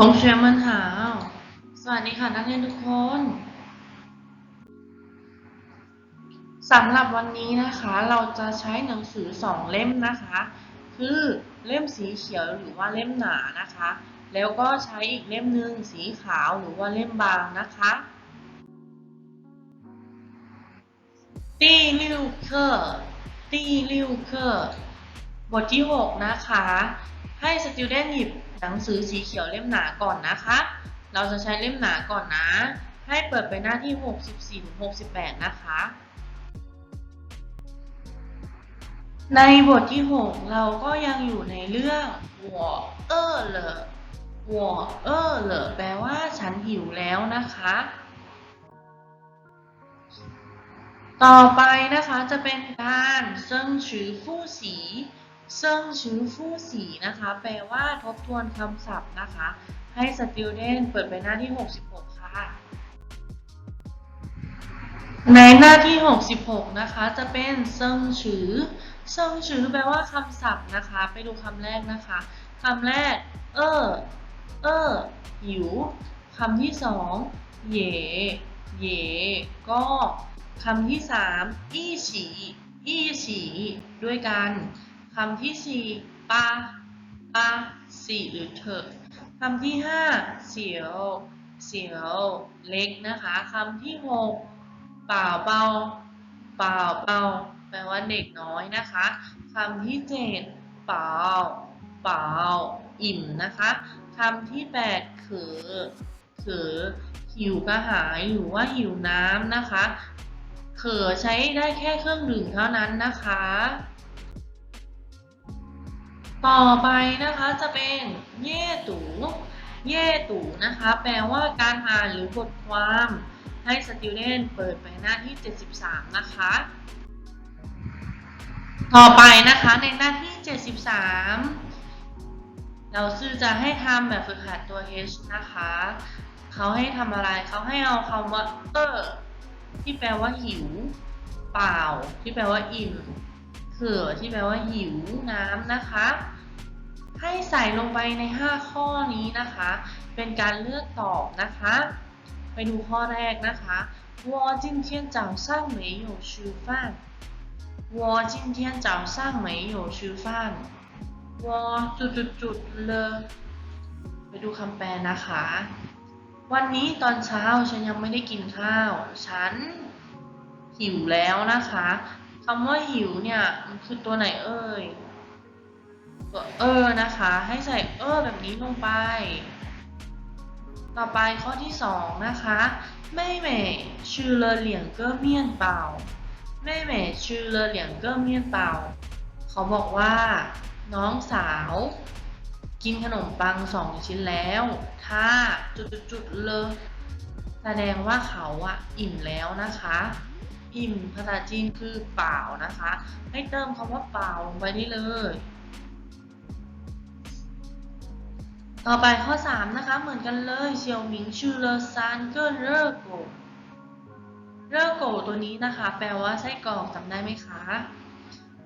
ผมแชร์มันหาว สวัสดีค่ะนักเรียนทุกคนสำหรับวันนี้นะคะเราจะใช้หนังสือสองเล่มนะคะ คือเล่มสีเขียวหรือว่าเล่มหนานะคะ แล้วก็ใช้อีกเล่มหนึ่งสีขาวหรือว่าเล่มบางนะคะตีลิวเคอร์ตีลิวเคอร์บทที่ 6 นะคะ ให้สติวเดนหยิบ หนังสือสีเขียวเล่มหนาก่อนนะคะ เราจะใช้เล่มหนาก่อนนะ ให้เปิดไปหน้าที่ 64ถึง68 นะคะ ในบทที่ 6 เราก็ยังอยู่ในเรื่องหัวเออเลอหัวเออเลอแปลว่าฉันหิวแล้วนะคะต่อไปนะคะจะเป็นการเซิงชื่อฟู่สี เซิงชือฟู่สีนะคะ แปลว่าทบทวนคำศัพท์นะคะ ให้สติวเดนเปิดไปหน้าที่ 66 ค่ะ ในหน้าที่ 66 นะคะ จะเป็นเซิงชือเซิงชือแปลว่าคำศัพท์นะคะ ไปดูคำแรกนะคะคำแรก เออ เออ หิวคำที่สองเย่เย่ก็คำที่สามอี้ฉีอี้ฉีด้วยกัน คำที่สี่ปาปาสี่หรือเถอะคำที่ห้าเสียว เสียวเล็กนะคะคำที่หกเปล่าเบาเปล่าเบาแปลว่าเด็กน้อยนะคะคำที่เจ็ดเปล่าเปล่าอิ่มนะคะคำที่แปดเขือเขือหิวกระหายหรือว่าหิวน้ำนะคะเขือใช้ได้แค่เครื่องดื่มเท่านั้นนะคะ ต่อไปนะคะจะเป็นเย่ตู่เย่ตู่นะคะ แปลว่าการอ่านหรือบทความให้สติวเดนเปิดไปหน้าที่ 73 นะคะ ต่อไปนะคะในหน้าที่ 73 เราซื่อจะให้ทำแบบฝึกหัดตัว H นะคะ เขาให้ทำอะไรเขาให้เอาคำว่าเออที่แปลว่าหิว เปล่า ที่แปลว่าอิ่ม เห่อที่แปลว่าหิวน้ำนะคะ ให้ใส่ลงไปใน 5 ข้อนี้นะคะ เป็นการเลือกตอบนะคะ ไปดูข้อแรกนะคะวอจินเทียนเจ้าสร้างจุดจุดจุดเลไปดูคำแปลนะคะ วันนี้ตอนเช้าฉันยังไม่ได้กินข้าว ฉันหิวแล้วนะคะ คำว่าหิวเนี่ยมันคือตัวไหนเอ่ย ตัวเออนะคะ ให้ใส่เออแบบนี้ลงไป ต่อไปข้อที่สองนะคะแม่แม่ชื่อเลเหลียงเกอเมียนเปล่าแม่แม่ชื่อเลเหลียงเกอเมียนเปล่าเขาบอกว่า น้องสาว กินขนมปังสองชิ้นแล้ว ถ้าจุดๆเลยแสดงว่าเขาอะอิ่มแล้วนะคะ อิ่มภาษาจีนคือเปล่านะคะ ให้เติมคำว่าเปล่าลงไปได้เลย ต่อไปข้อ 3 นะคะ เหมือนกันเลยเซียวหมิงชื่อเลอซานเกอร์เรอโกเรอโกตัวนี้นะคะ แปลว่าไส้กรอกจำได้ไหมคะ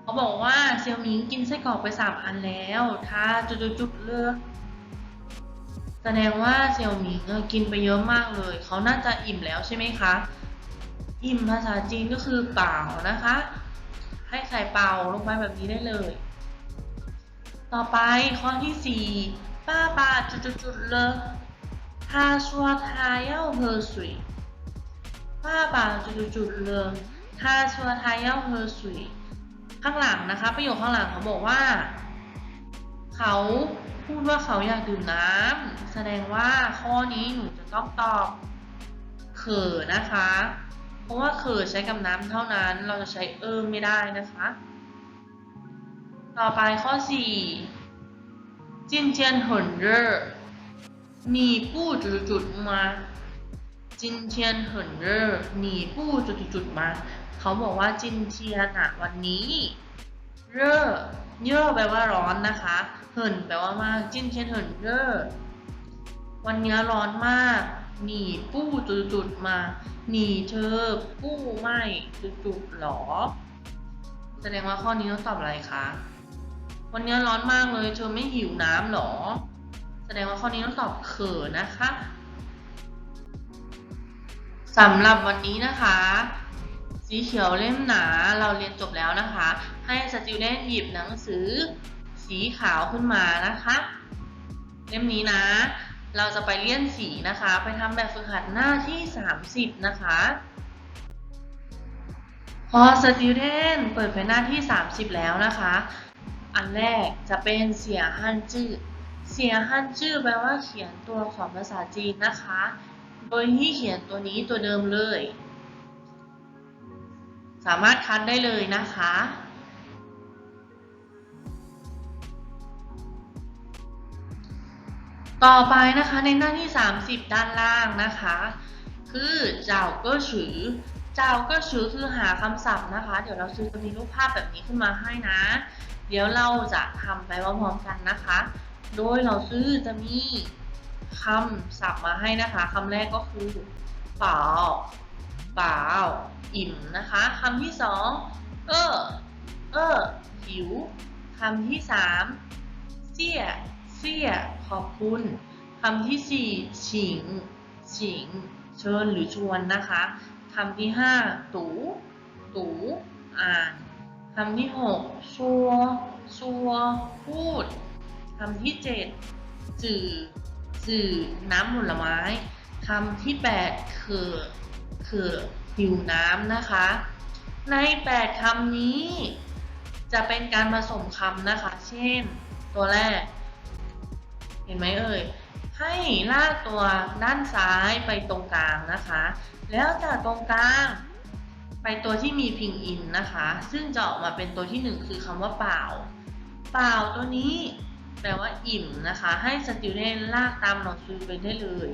เขาบอกว่าเซียวหมิงกินไส้กรอกไป 3 อันแล้ว ถ้าจุดๆเลือกแสดงว่าเซียวหมิงกินไปเยอะมากเลย เขาน่าจะอิ่มแล้วใช่ไหมคะ อิ่มภาษาจีนก็คือเปล่านะคะ ให้ใส่เปล่าลงไปแบบนี้ได้เลย ต่อไปข้อที่สี่ป้าปาจุดๆๆเลย他说他要喝水爸爸จุดๆๆเลย他说他要喝水ข้างหลังนะคะ ประโยคข้างหลังเขาบอกว่า เขาพูดว่าเขาอยากดื่มน้ำแสดงว่าข้อนี้หนูจะต้องตอบเขอนะคะ เพราะว่าเคอใช้กับน้ำเท่านั้น เราจะใช้เอิมไม่ได้นะคะ ต่อไปข้อ4จินเจียนหนเร่อหนีปู้จุดจุดมาจินเทียนเหินเร่อหนีปู้จุดจุดมาเขาบอกว่าจินเทียนอะวันนี้ เร่อเย่อแปลว่าร้อนนะคะเหินแปลว่ามากจินเทียนเหินเร่อวันนี้ร้อนมาก หนีปู้จุดๆมา หนีเธอปู้ไม่จุดจุดๆหรอ แสดงว่าข้อนี้ต้องตอบอะไรคะ วันนี้ร้อนมากเลย เธอไม่หิวน้ำหรอ แสดงว่าข้อนี้ต้องตอบเขินนะคะสำหรับวันนี้นะคะ สีเขียวเล่มหนาเราเรียนจบแล้วนะคะ ให้สติวเดนหยิบหนังสือสีขาวขึ้นมานะคะ เล่มนี้นะ เราจะไปเลี่ยนสีนะคะ ไปทำแบบฝึกหัดหน้าที่ 30 นะคะ พอสติวเดนเปิดไปหน้าที่ 30 แล้วนะคะ อันแรกจะเป็นเสียฮันจื้อเสียฮันจื้อแปลว่าเขียนตัวขอักษรภาษาจีนนะคะ โดยที่เขียนตัวนี้ตัวเดิมเลย สามารถคัดได้เลยนะคะ ต่อไปนะคะในหน้าที่ 30 ด้านล่างนะคะ คือเจ้าก็ฉือเจ้าก็ฉือคือหาคำศัพท์นะคะ เดี๋ยวเราซื้อจะมีรูปภาพแบบนี้ขึ้นมาให้นะ เดี๋ยวเราจะทำไปพร้อมๆกันนะคะ โดยเราซื้อจะมีคำศัพท์มาให้นะคะคำแรกก็คือเปล่าเปล่าอิ่มนะคะคำที่สองเออเออหิวคำที่สามเสี่ย เสี่ยขอบคุณคำที่สี่ฉิงฉิง เชิญหรือชวนนะคะคำที่ห้าตูตูอ่านคำที่หกชัวชัวพูดคำที่เจ็ดจือจือน้ำผลไม้คำที่แปดคือคือหิวน้ำนะคะ ในแปดคำนี้ จะเป็นการผสมคำนะคะ เช่น ตัวแรก ห็นไหมเอ่ย ให้ลากตัวด้านซ้ายไปตรงกลางนะคะ แล้วจากตรงกลางไปตัวที่มีพิงอินนะคะ ซึ่งจะออกมาเป็นตัวที่หนึ่งคือคำว่าเปล่า เปล่าตัวนี้แปลว่าอิ่มนะคะ ให้สติวเดนลากตามหนังสือไปได้เลย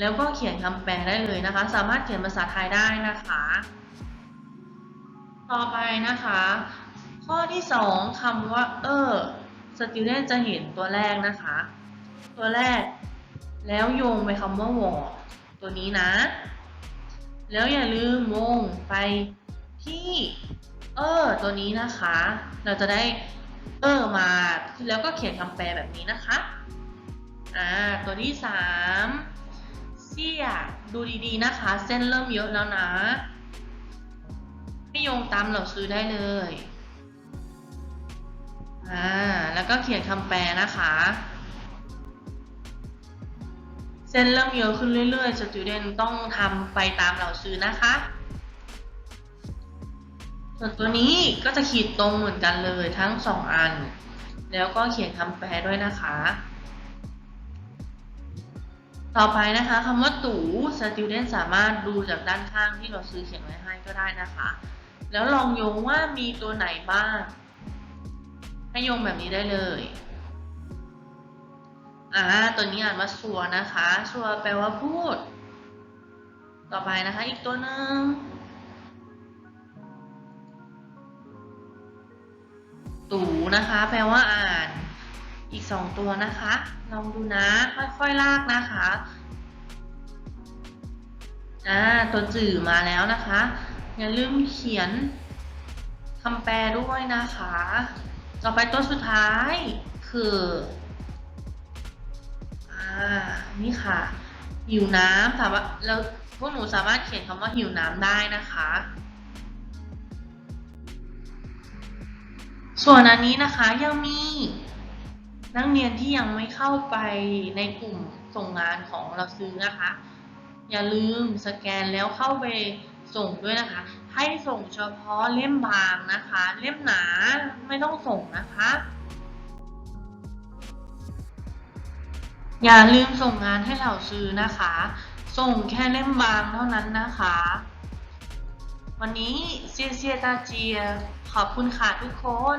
แล้วก็เขียนคำแปลได้เลยนะคะ สามารถเขียนภาษาไทยได้นะคะ ต่อไปนะคะ ข้อที่สองคำว่า เออสติวเดนจะเห็นตัวแรกนะคะ ตัวแรก แล้วโยงไปคำว่าวอตัวนี้นะ แล้วอย่าลืมวงไปที่เออตัวนี้นะคะ เราจะได้เออมาแล้วก็เขียนคำแปลแบบนี้นะคะอ่าตัวที่สามเสียดูดีๆนะคะ เส้นเริ่มเยอะแล้วนะให้โยงตามเหล่าซื้อได้เลยอ่าแล้วก็เขียนคำแปลนะคะ เส้นเริ่มเยอะขึ้นเรื่อยๆ student ต้องทำไปตามเหล่าซื้อนะคะ ส่วนตัวนี้ก็จะขีดตรงเหมือนกันเลยทั้งสองอัน แล้วก็เขียนคำแปลด้วยนะคะ ต่อไปนะคะคำว่าตู่ student สามารถดูจากด้านข้างที่เราซื้อเขียนไว้ให้ก็ได้นะคะ แล้วลองโยงว่ามีตัวไหนบ้าง ให้โยงแบบนี้ได้เลย อ่าตัวนี้อ่านว่าสัวนะคะสัวแปลว่าพูด ต่อไปนะคะ อีกตัวหนึ่งตูนะคะ แปลว่าอ่าน อีกสองตัวนะคะ ลองดูนะ ค่อยๆลากนะคะอ่าตัวจื่อมาแล้วนะคะ อย่าลืมเขียนคำแปลด้วยนะคะ ต่อไปตัวสุดท้ายคือ นี่ค่ะ หิวน้ำสามารถแล้วพวกหนูสามารถเขียนคำว่าหิวน้ำได้นะคะ ส่วนอันนี้นะคะยังมีนักเรียนที่ยังไม่เข้าไปในกลุ่มส่งงานของเราซื้อนะคะ อย่าลืมสแกนแล้วเข้าไปส่งด้วยนะคะ ให้ส่งเฉพาะเล่มบางนะคะ เล่มหนาไม่ต้องส่งนะคะ อย่าลืมส่งงานให้เราซื้อนะคะ ส่งแค่เล่มบางเท่านั้นนะคะ วันนี้เซียเซียตาเจีย ขอบคุณค่ะทุกคน